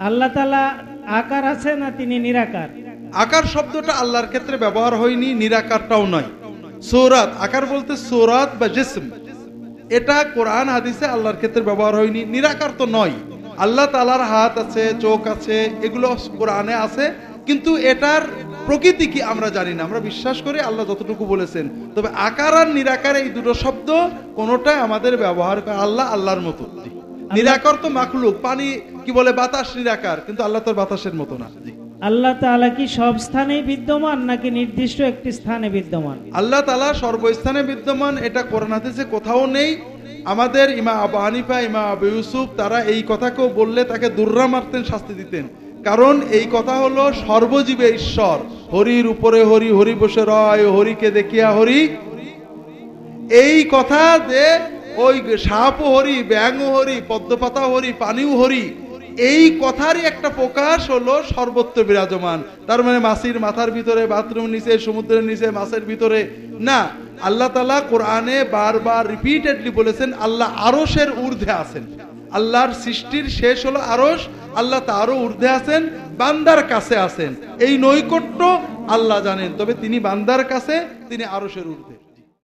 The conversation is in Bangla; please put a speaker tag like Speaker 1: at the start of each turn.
Speaker 1: আল্লাহ তালা আকার আছে না তিনি নিরাকার?
Speaker 2: আকার শব্দটা আল্লাহর ক্ষেত্রে ব্যবহার হয়নি, নিরাকারটাও নয়। সৌরাত, আকার বলতে সৌরাত বা জিসম। এটা কোরআন হাদিসে আল্লাহর ক্ষেত্রে ব্যবহার হয়নি, নিরাকার তো নয়। আল্লাহ তালার হাত আছে, চোখ আছে, এগুলো কোরআনে আছে, কিন্তু এটার প্রকৃতি কি আমরা জানি না। আমরা বিশ্বাস করি আল্লাহ যতটুকু বলেছেন। তবে আকার আর নিরাকার এই দুটো শব্দ কোনোটাই আমাদের ব্যবহার করে আল্লাহ আল্লাহর মতো। নিরাকার তো মাখলুক পানি কি বলে বাতাস নিরাকার কিন্তু আল্লাহ তোর বাতাসের মতো না।
Speaker 1: আল্লাহ তাআলা কি সব স্থানে বিদ্যমান নাকি নির্দিষ্ট একটি স্থানে বিদ্যমান?
Speaker 2: আল্লাহ তালা সর্বস্থানে বিদ্যমান এটা কোরআন হাদিসে কোথাও নেই। আমাদের ইমা আবু হানিফা ইমা আবু ইউসুফ তারা এই কথাকেও বললে তাকে দুর্রা মারতেন শাস্তি দিতেন। কারণ এই কথা হলো সর্বজীবে ঈশ্বর। হরির উপরে হরি হরি বসে রয় হরিকে দেখিয়া হরি। এই কথা যে ওই সাপ হরি ব্যাং হরি, পদ্মপাতা হরি, পানিও হরি, এই কথারই একটা প্রকাশ হলো সর্বত্র বিরাজমান। তার মানে মাসির মাথার ভিতরে বাথরুম নিচে, সমুদ্রের নিচে মাছের ভিতরে। না, আল্লাহ তালা কোরআনে বারবার রিপিটেডলি বলেছেন, আল্লাহ আরশের ঊর্ধ্বে আছেন। আল্লাহর সৃষ্টির শেষ হলো আরস আল্লাহ তারও ঊর্ধ্বে আছেন, বান্দার কাছে আছেন। এই নৈকট্য আল্লাহ জানেন, তবে তিনি বান্দার কাছে, তিনি আরশের ঊর্ধ্বে।